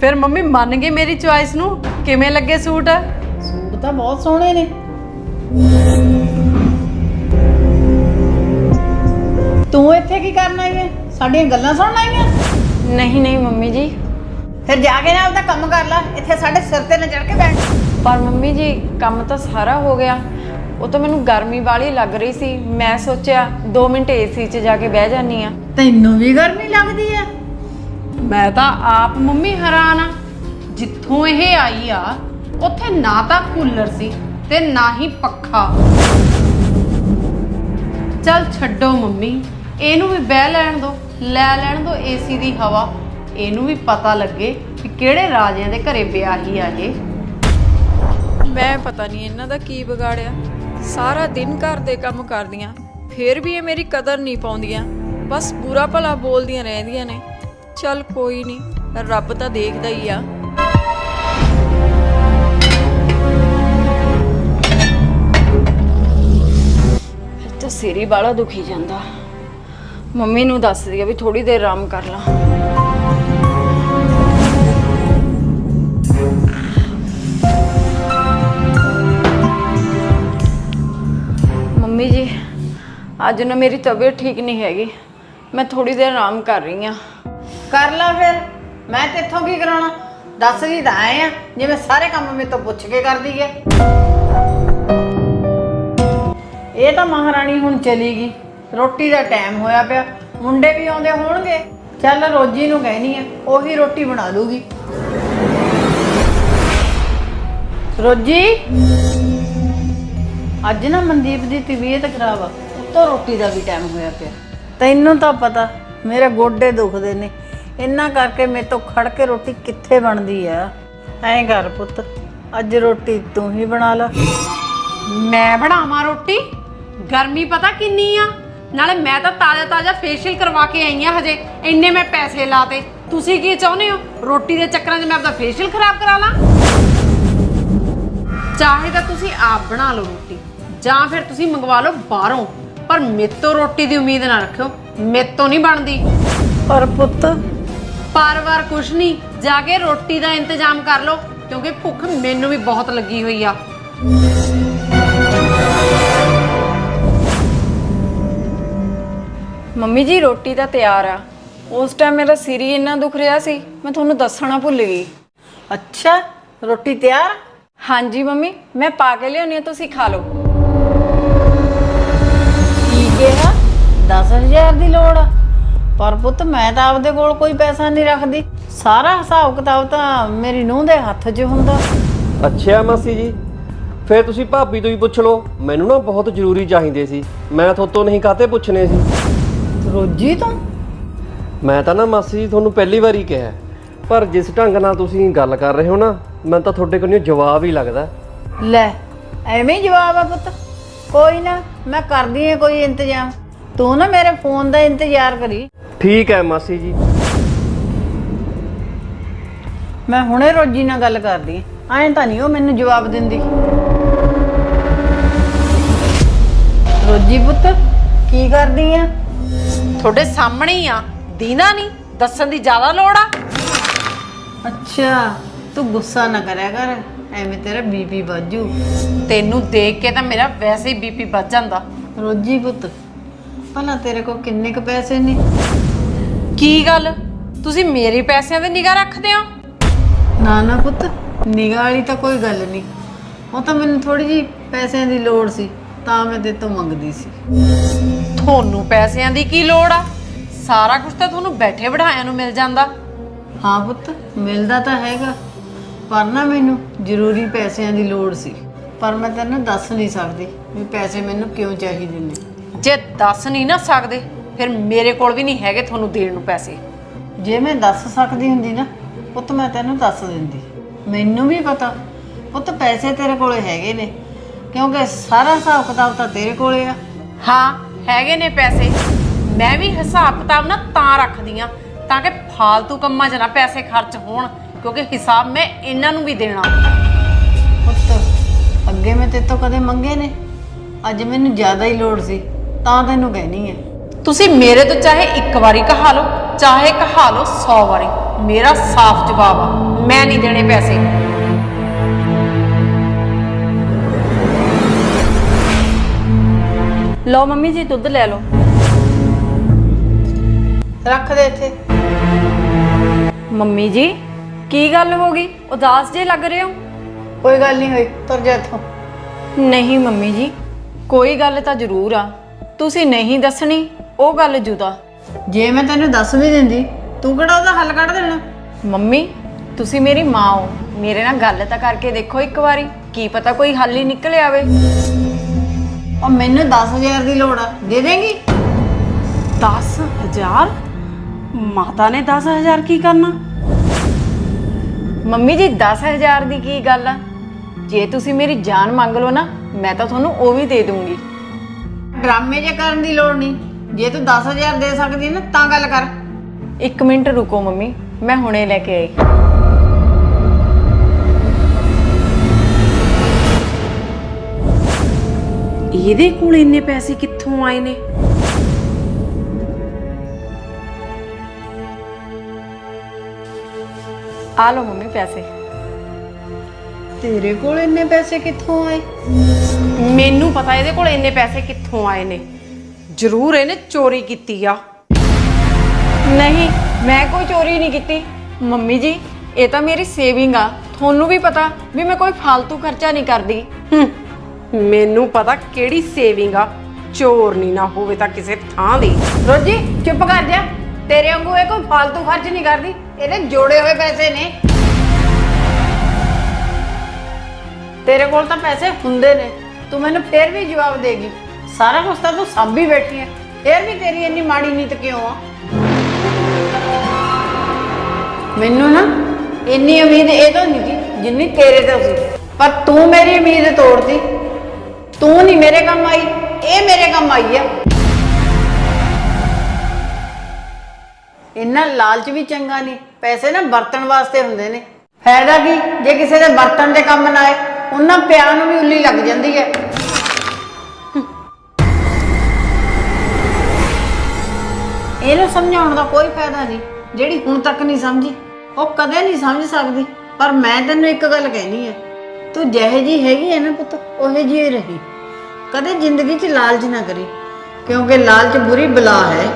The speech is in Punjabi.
ਫਿਰ ਮੰਮੀ ਮੰਨ ਗਏ ਮੇਰੀ ਚੁਆਇਸ ਨੂੰ? ਕਿਵੇਂ ਲੱਗੇ ਸੂਟ? ਸੂਟ ਤਾਂ ਬਹੁਤ ਸੋਹਣੇ ਨੇ। ਤੂੰ ਇੱਥੇ ਕੀ ਕਰਨ ਆਈ ਹੈ ਸਾਡੀਆਂ ਗੱਲਾਂ ਸੁਣਨ ਆਈ ਹੈ ਨਹੀਂ ਨਹੀਂ ਮੰਮੀ ਜੀ। ਫਿਰ ਜਾ ਕੇ ਨਾ ਉਹਦਾ ਕੰਮ ਕਰ ਲੈ ਇੱਥੇ ਸਾਡੇ ਸਿਰ ਤੇ ਨਾ ਚੜ ਕੇ ਬੈਠ। ਪਰ ਮੰਮੀ ਜੀ ਕੰਮ ਤਾਂ ਸਾਰਾ ਹੋ ਗਿਆ। ਉਹ ਤਾਂ ਮੈਨੂੰ ਗਰਮੀ ਵਾਲੀ ਲੱਗ ਰਹੀ ਸੀ। ਮੈਂ ਸੋਚਿਆ 2 ਮਿੰਟ ਏਸੀ 'ਚ ਜਾ ਕੇ ਬਹਿ ਜਾਨੀ ਆ। ਤੈਨੂੰ ਵੀ ਗਰਮੀ ਲੱਗਦੀ ਹੈ ਮੈਂ ਤਾਂ ਆਪ ਮੰਮੀ ਹੈਰਾਨ ਆ। ਜਿੱਥੋਂ ਇਹ ਆਈ ਆ, ਉੱਥੇ ਨਾ ਤਾਂ ਕੂਲਰ ਸੀ ਤੇ ਨਾ ਹੀ ਪੱਖਾ। ਚੱਲ ਛੱਡੋ ਮੰਮੀ, ਇਹਨੂੰ ਵੀ ਬਹਿ ਲੈਣ ਦੋ, ਲੈ ਲੈਣ ਦੋ ਏਸੀ ਦੀ ਹਵਾ। ਇਹਨੂੰ ਵੀ ਪਤਾ ਲੱਗੇ ਕਿ ਕਿਹੜੇ ਰਾਜਿਆਂ ਦੇ ਘਰੇ ਵਿਆਹੀ ਆ ਇਹ। ਮੈਂ ਪਤਾ ਨਹੀਂ ਇਹਨਾਂ ਦਾ ਕੀ ਵਿਗਾੜਿਆ। ਸਾਰਾ ਦਿਨ ਘਰ ਦੇ ਕੰਮ ਕਰਦੀਆਂ, ਫਿਰ ਵੀ ਇਹ ਮੇਰੀ ਕਦਰ ਨਹੀਂ ਪਾਉਂਦੀਆਂ। ਬਸ ਬੁਰਾ ਭਲਾ ਬੋਲਦੀਆਂ ਰਹਿੰਦੀਆਂ ਨੇ। ਚੱਲ ਕੋਈ ਨਹੀਂ ਰੱਬ ਤਾਂ ਦੇਖਦਾ ਹੀ ਆ। ਫਿਰ ਤਾਂ ਸਿਰ ਹੀ ਬਾਲਾ ਦੁਖੀ ਜਾਂਦਾ। ਮੰਮੀ ਨੂੰ ਦੱਸ ਦਿਆ ਵੀ ਥੋੜੀ ਦੇਰ ਆਰਾਮ ਕਰ ਲਾ। ਮੰਮੀ ਜੀ, ਅੱਜ ਨਾ ਮੇਰੀ ਤਬੀਅਤ ਠੀਕ ਨਹੀਂ ਹੈਗੀ। ਮੈਂ ਥੋੜੀ ਦੇਰ ਆਰਾਮ ਕਰ ਰਹੀ ਹਾਂ ਕਰ ਲਾ ਫਿਰ। ਮੈਂ ਤੇਥੋਂ ਕੀ ਕਰਾਉਣਾ? ਦੱਸ ਜੀ ਤਾਂ ਆਏ ਆ ਜਿਵੇਂ ਸਾਰੇ ਕੰਮ ਮੇਰੇ ਤੋਂ ਪੁੱਛ ਕੇ ਕਰਦੀ ਹੈ ਇਹ ਤਾਂ ਮਹਾਰਾਣੀ ਹੁਣ ਚਲੀ ਗਈ। ਰੋਟੀ ਦਾ ਟਾਈਮ ਹੋਇਆ ਪਿਆ। ਮੁੰਡੇ ਵੀ ਆਉਂਦੇ ਹੋਣਗੇ। ਚੱਲ ਰੋਜੀ ਨੂੰ ਕਹਿਣੀ ਆ, ਉਹੀ ਰੋਟੀ ਬਣਾ ਲੂਗੀ। ਰੋਜੀ? ਅੱਜ ਨਾ ਮਨਦੀਪ ਦੀ ਤਬੀਅਤ ਖਰਾਬ ਆ। ਉੱਤੋਂ ਰੋਟੀ ਦਾ ਵੀ ਟਾਈਮ ਹੋਇਆ ਪਿਆ। ਤੈਨੂੰ ਤਾਂ ਪਤਾ, ਮੇਰੇ ਗੋਡੇ ਦੁਖਦੇ ਨੇ। ਇੰਨਾ ਕਰਕੇ ਮੇਰੇ ਤੋਂ ਖੜ ਕੇ ਰੋਟੀ ਕਿੱਥੇ ਬਣਦੀ ਆ? ਐਂ ਕਰ ਪੁੱਤ ਅੱਜ ਰੋਟੀ ਤੂੰ ਹੀ ਬਣਾ ਲੈ। ਮੈਂ ਬਣਾਵਾਂ ਰੋਟੀ? ਗਰਮੀ ਪਤਾ ਕਿੰਨੀ ਆ? ਨਾਲੇ ਮੈਂ ਤਾਂ ਤਾਜ਼ਾ ਤਾਜ਼ਾ ਫੇਸ਼ੀਅਲ ਕਰਵਾ ਕੇ ਆਈ ਆ ਹਜੇ ਇੰਨੇ ਮੈਂ ਪੈਸੇ ਲਾਤੇ। ਤੁਸੀਂ ਕੀ ਚਾਹੁੰਦੇ ਹੋ? ਰੋਟੀ ਦੇ ਚੱਕਰਾਂ 'ਚ ਮੈਂ ਆਪਦਾ ਫੇਸ਼ੀਅਲ ਖਰਾਬ ਕਰਾ ਲਾਂ? ਚਾਹੇ ਤਾਂ ਤੁਸੀਂ ਆਪ ਬਣਾ ਲਓ ਰੋਟੀ ਜਾਂ ਫਿਰ ਤੁਸੀਂ ਮੰਗਵਾ ਲਓ ਬਾਹਰੋਂ। ਪਰ ਮੇਤੋਂ ਰੋਟੀ ਦੀ ਉਮੀਦ ਨਾ ਰੱਖਿਓ। ਮੇਤੋਂ ਨਹੀਂ ਬਣਦੀ। ਪਰ ਪੁੱਤ ਪਰ-ਵਾਰ ਕੁਛ ਨਹੀਂ ਜਾ ਕੇ ਰੋਟੀ ਦਾ ਇੰਤਜ਼ਾਮ ਕਰ ਲਓ ਕਿਉਂਕਿ ਭੁੱਖ ਮੈਨੂੰ ਵੀ ਬਹੁਤ ਲੱਗੀ ਹੋਈ ਆ। ਮੰਮੀ ਜੀ ਰੋਟੀ ਤਾਂ ਤਿਆਰ ਆ। ਉਸ ਟਾਈਮ ਮੇਰਾ ਸਿਰ ਹੀ ਇੰਨਾ ਦੁਖ ਰਿਹਾ ਸੀ ਮੈਂ ਤੁਹਾਨੂੰ ਦੱਸਣਾ ਭੁੱਲ ਗਈ। ਅੱਛਾ ਰੋਟੀ ਤਿਆਰ ਹਾਂਜੀ ਮੰਮੀ ਮੈਂ ਪਾ ਕੇ ਲਿਆਉਣੀ ਆ ਤੁਸੀਂ ਖਾ ਲਓ। ਕੀ ਕਿਹਾ? 10000 ਦੀ ਲੋੜ ਆ। ਪਰ ਪੁੱਤ ਮੈਂ ਤਾਂ ਆਪਦੇ ਕੋਲ ਕੋਈ ਪੈਸਾ ਨਹੀਂ ਰੱਖਦੀ। ਸਾਰਾ ਹਿਸਾਬ ਕਿਤਾਬ ਤਾਂ ਮੇਰੀ ਨੂੰਹ ਦੇ ਹੱਥ 'ਚ ਹੁੰਦਾ। ਅੱਛਾ ਮਾਸੀ ਜੀ ਫੇਰ ਤੁਸੀਂ ਭਾਬੀ ਤੋਂ ਹੀ ਪੁੱਛ ਲਓ। ਮੈਨੂੰ ਨਾ ਬਹੁਤ ਜ਼ਰੂਰੀ ਚਾਹੀਦੇ ਸੀ। ਮੈਂ ਤੁਹਾਤੋਂ ਨਹੀਂ ਕਾਤੇ ਪੁੱਛਣੇ ਸੀ। ਰੋਜੀ ਤੋਂ? ਮੈਂ ਤਾਂ ਨਾ ਮਾਸੀ ਜੀ ਤੁਹਾਨੂੰ ਪਹਿਲੀ ਵਾਰੀ ਕਿਹਾ ਹੈ। ਪਰ ਜਿਸ ਢੰਗ ਨਾਲ ਤੁਸੀਂ ਗੱਲ ਕਰ ਰਹੇ ਹੋ ਨਾ ਮੈਨੂੰ ਤਾਂ ਤੁਹਾਡੇ ਕੋਲੋਂ ਜਵਾਬ ਹੀ ਲੱਗਦਾ। ਲੈ ਐਵੇਂ ਹੀ ਜਵਾਬ ਆ ਪੁੱਤ। ਕੋਈ ਨਾ ਮੈਂ ਕਰਦੀ ਆ ਕੋਈ ਇੰਤਜ਼ਾਮ। ਤੂੰ ਨਾ ਮੇਰੇ ਫੋਨ ਦਾ ਇੰਤਜ਼ਾਰ ਕਰੀ। ਠੀਕ ਹੈ ਮਾਸੀ ਜੀ। ਮੈਂ ਹੁਣੇ ਰੋਜੀ ਨਾਲ ਗੱਲ ਕਰਦੀ ਆਂ ਐਂ ਤਾਂ ਨਹੀਂ ਉਹ ਮੈਨੂੰ ਜਵਾਬ ਦਿੰਦੀ। ਰੋਜੀ ਪੁੱਤ ਕੀ ਕਰਦੀ ਆ? ਤੁਹਾਡੇ ਸਾਹਮਣੇ ਹੀ ਆ। ਦੀਨਾ ਨਹੀਂ ਦੱਸਣ ਦੀ ਜ਼ਿਆਦਾ ਲੋੜ ਆ। ਅੱਛਾ ਤੂੰ ਗੁੱਸਾ ਨਾ ਕਰਿਆ ਕਰ। ਐਵੇਂ ਤੇਰਾ ਬੀਪੀ ਵੱਜੂ ਤੈਨੂੰ ਦੇਖ ਕੇ ਤਾਂ ਮੇਰਾ ਵੈਸੇ ਹੀ ਬੀਪੀ ਵੱਧ ਜਾਂਦਾ। ਰੋਜੀ ਪੁੱਤ ਭਲਾ ਤੇਰੇ ਕੋਲ ਕਿੰਨੇ ਕ ਪੈਸੇ ਨੇ? ਕੀ ਗੱਲ? ਤੁਸੀਂ ਮੇਰੇ ਪੈਸਿਆਂ ਤੇ ਨਿਗਾਹ ਰੱਖਦੇ ਹੋ? ਨਾ ਨਾ ਪੁੱਤ ਨਿਗਾਹ ਵਾਲੀ ਤਾਂ ਕੋਈ ਗੱਲ ਨਹੀਂ। ਉਹ ਤਾਂ ਮੈਨੂੰ ਥੋੜੀ ਜੀ ਪੈਸਿਆਂ ਦੀ ਲੋੜ ਸੀ ਤਾਂ ਮੈਂ ਤੇਰੇ ਤੋਂ ਮੰਗਦੀ ਸੀ। ਤੁਹਾਨੂੰ ਪੈਸਿਆਂ ਦੀ ਕੀ ਲੋੜ ਆ? ਸਾਰਾ ਕੁਝ ਤਾਂ ਤੁਹਾਨੂੰ ਬੈਠੇ ਬਿਠਾਇਆਂ ਨੂੰ ਮਿਲ ਜਾਂਦਾ। ਹਾਂ ਪੁੱਤ ਮਿਲਦਾ ਤਾਂ ਹੈਗਾ ਪਰ ਨਾ ਮੈਨੂੰ ਜ਼ਰੂਰੀ ਪੈਸਿਆਂ ਦੀ ਲੋੜ ਸੀ। ਪਰ ਮੈਂ ਤੈਨੂੰ ਦੱਸ ਨਹੀਂ ਸਕਦੀ ਵੀ ਪੈਸੇ ਮੈਨੂੰ ਕਿਉਂ ਚਾਹੀਦੇ ਨੇ। ਜੇ ਦੱਸ ਨਹੀਂ ਨਾ ਸਕਦੇ ਫਿਰ ਮੇਰੇ ਕੋਲ ਵੀ ਨਹੀਂ ਹੈਗੇ ਤੁਹਾਨੂੰ ਦੇਣ ਨੂੰ ਪੈਸੇ। ਜੇ ਮੈਂ ਦੱਸ ਸਕਦੀ ਹੁੰਦੀ ਨਾ ਪੁੱਤ ਮੈਂ ਤੈਨੂੰ ਦੱਸ ਦਿੰਦੀ। ਮੈਨੂੰ ਵੀ ਪਤਾ ਪੁੱਤ ਪੈਸੇ ਤੇਰੇ ਕੋਲੇ ਹੈਗੇ ਨੇ ਕਿਉਂਕਿ ਸਾਰਾ ਹਿਸਾਬ ਕਿਤਾਬ ਤਾਂ ਤੇਰੇ ਕੋਲੇ ਆ। ਹਾਂ ਹੈਗੇ ਨੇ ਪੈਸੇ। ਮੈਂ ਵੀ ਹਿਸਾਬ ਕਿਤਾਬ ਨਾ ਤਾਂ ਰੱਖਦੀ ਆ ਤਾਂ ਕਿ ਫਾਲਤੂ ਕੰਮਾਂ 'ਚ ਨਾ ਪੈਸੇ ਖਰਚ ਹੋਣ ਕਿਉਂਕਿ ਹਿਸਾਬ ਮੈਂ ਇਹਨਾਂ ਨੂੰ ਵੀ ਦੇਣਾ। ਪੁੱਤ ਅੱਗੇ ਮੈਂ ਤੇਰੇ ਤੋਂ ਕਦੇ ਮੰਗੇ ਨੇ? ਅੱਜ ਮੈਨੂੰ ਜ਼ਿਆਦਾ ਹੀ ਲੋੜ ਸੀ ਤਾਂ ਤੈਨੂੰ ਕਹਿਣੀ ਹੈ ਤੁਸੀਂ ਮੇਰੇ ਤੋਂ ਚਾਹੇ ਇੱਕ ਵਾਰੀ ਕਹਾ ਲਓ ਚਾਹੇ ਕਹਾ ਲਓ 100 ਵਾਰੀ। ਮੇਰਾ ਸਾਫ਼ ਜਵਾਬ ਆ ਮੈਂ ਨਹੀਂ ਦੇਣੇ ਪੈਸੇ। ਲਓ ਮੰਮੀ ਜੀ ਦੁੱਧ ਲੈ ਲਓ। ਰੱਖ ਦੇ ਇੱਥੇ। ਮੰਮੀ ਜੀ ਕੀ ਗੱਲ ਹੋ ਗਈ? ਉਦਾਸ ਜੇ ਲੱਗ ਰਹੇ ਹੋ? ਕੋਈ ਗੱਲ ਨਹੀਂ ਹੋਈ ਤੁਰ ਜਾ ਇੱਥੋਂ। ਨਹੀਂ ਮੰਮੀ ਜੀ ਕੋਈ ਗੱਲ ਤਾਂ ਜ਼ਰੂਰ ਆ। ਤੁਸੀਂ ਨਹੀਂ ਦੱਸਣੀ। ਉਹ ਗੱਲ ਜੁਦਾ। ਜੇ ਮੈਂ ਤੈਨੂੰ ਦੱਸ ਵੀ ਦਿੰਦੀ ਤੂੰ ਕਿਹੜਾ ਉਹਦਾ ਹੱਲ ਕੱਢ ਦੇਣਾ? ਮੰਮੀ ਤੁਸੀਂ ਮੇਰੀ ਮਾਂ ਹੋ। ਮੇਰੇ ਨਾਲ ਗੱਲ ਤਾਂ ਕਰਕੇ ਦੇਖੋ ਇੱਕ ਵਾਰੀ ਕੀ ਪਤਾ ਕੋਈ ਹੱਲ ਹੀ ਨਿਕਲ ਆਵੇ। ਉਹ ਮੈਨੂੰ 10000 ਦੀ ਲੋੜ ਆ ਦੇ ਦੇਂਗੀ? 10000 ਮਾਤਾ ਨੇ 10000 ਕੀ ਕਰਨਾ? ਮੰਮੀ ਜੀ 10000 ਦੀ ਕੀ ਗੱਲ ਆ? ਜੇ ਤੁਸੀਂ ਮੇਰੀ ਜਾਨ ਮੰਗ ਲਓ ਨਾ ਮੈਂ ਤਾਂ ਤੁਹਾਨੂੰ ਉਹ ਵੀ ਦੇ ਦੂੰਗੀ। ਡਰਾਮੇ ਜੇ ਕਰਨ ਦੀ ਲੋੜ ਨਹੀਂ। ਜੇ ਤੂੰ 10000 ਦੇ ਸਕਦੀ ਨਾ ਤਾਂ ਗੱਲ ਕਰ। ਇੱਕ ਮਿੰਟ ਰੁਕੋ ਮੰਮੀ ਮੈਂ ਹੁਣੇ ਲੈ ਕੇ ਆਈ। ਇਹਦੇ ਕੋਲ ਇੰਨੇ ਪੈਸੇ ਕਿੱਥੋਂ ਆਏ ਨੇ? ਆ ਲਓ ਮੰਮੀ ਪੈਸੇ। ਤੇਰੇ ਕੋਲ ਇੰਨੇ ਪੈਸੇ ਕਿੱਥੋਂ ਆਏ? ਮੈਨੂੰ ਪਤਾ ਇਹਦੇ ਕੋਲ ਇੰਨੇ ਪੈਸੇ ਕਿੱਥੋਂ ਆਏ ਨੇ। ਜ਼ਰੂਰ ਇਹਨੇ ਚੋਰੀ ਕੀਤੀ ਆ। ਨਹੀਂ ਮੈਂ ਕੋਈ ਚੋਰੀ ਨਹੀਂ ਕੀਤੀ। ਮੰਮੀ ਜੀ ਇਹ ਤਾਂ ਮੇਰੀ ਸੇਵਿੰਗ ਆ। ਤੁਹਾਨੂੰ ਵੀ ਪਤਾ ਵੀ ਮੈਂ ਕੋਈ ਫालतू ਖਰਚਾ ਨਹੀਂ ਕਰਦੀ। ਮੈਨੂੰ ਪਤਾ ਕਿਹੜੀ ਸੇਵਿੰਗ ਆ। ਚੋਰ ਨਹੀਂ ਨਾ ਹੋਵੇ ਤਾਂ ਕਿਸੇ ਥਾਂ ਦੀ। ਰੋਜੀ ਚੁੱਪ ਕਰ ਜਾ। ਤੇਰੇ ਵਾਂਗੂ ਇਹ ਕੋਈ ਫालतू ਖਰਚ ਨਹੀਂ ਕਰਦੀ। ਇਹਦੇ ਜੋੜੇ ਹੋਏ ਪੈਸੇ ਨੇ। ਤੇਰੇ ਕੋਲ ਤਾਂ ਪੈਸੇ ਹੁੰਦੇ ਨੇ। ਤੂੰ ਮੈਨੂੰ ਫੇਰ ਵੀ ਜਵਾਬ ਦੇਗੀ। ਸਾਰਾ ਕੁਝ ਤਾਂ ਤੂੰ ਸਭ ਹੀ ਬੈਠੀ ਹੈ ਫੇਰ ਵੀ ਤੇਰੀ ਇੰਨੀ ਮਾੜੀ ਨੀਤ ਕਿਉਂ ਆ? ਮੈਨੂੰ ਨਾ ਇੰਨੀ ਉਮੀਦ ਇਹ ਤੋਂ ਨਹੀਂ ਸੀ ਜਿੰਨੀ ਤੇਰੇ ਤੋਂ ਸੀ। ਪਰ ਤੂੰ ਮੇਰੀ ਉਮੀਦ ਤੋੜਦੀ। ਤੂੰ ਨਹੀਂ ਮੇਰੇ ਕੰਮ ਆਈ, ਇਹ ਮੇਰੇ ਕੰਮ ਆਈ ਆ। ਇੰਨਾ ਲਾਲਚ ਵੀ ਚੰਗਾ ਨਹੀਂ, ਪੈਸੇ ਨਾ ਵਰਤਣ ਵਾਸਤੇ ਹੁੰਦੇ ਨੇ। ਫਾਇਦਾ ਕੀ? ਜੇ ਕਿਸੇ ਦੇ ਵਰਤਣ ਦੇ ਕੰਮ ਨਾ ਆਏ, ਉਹਨਾਂ ਪਿਆਰ ਨੂੰ ਵੀ ਉੱਲੀ ਲੱਗ ਜਾਂਦੀ ਹੈ ਇਹਨੂੰ ਸਮਝਾਉਣ ਦਾ ਕੋਈ ਫਾਇਦਾ ਨਹੀਂ। ਜਿਹੜੀ ਹੁਣ ਤੱਕ ਨਹੀਂ ਸਮਝੀ, ਉਹ ਕਦੇ ਨਹੀਂ ਸਮਝ ਸਕਦੀ। ਪਰ ਮੈਂ ਤੈਨੂੰ ਇੱਕ ਗੱਲ ਕਹਿਣੀ ਹੈ ਤੂੰ ਜਿਹੇ ਜੀ ਹੈਗੀ ਹੈ ਨਾ ਪੁੱਤ, ਉਹੇ ਜੀ ਰਹੀ। ਕਦੇ ਜ਼ਿੰਦਗੀ 'ਚ ਲਾਲਚ ਨਾ ਕਰੀ, ਕਿਉਂਕਿ ਲਾਲਚ ਬੁਰੀ ਬਲਾ ਹੈ।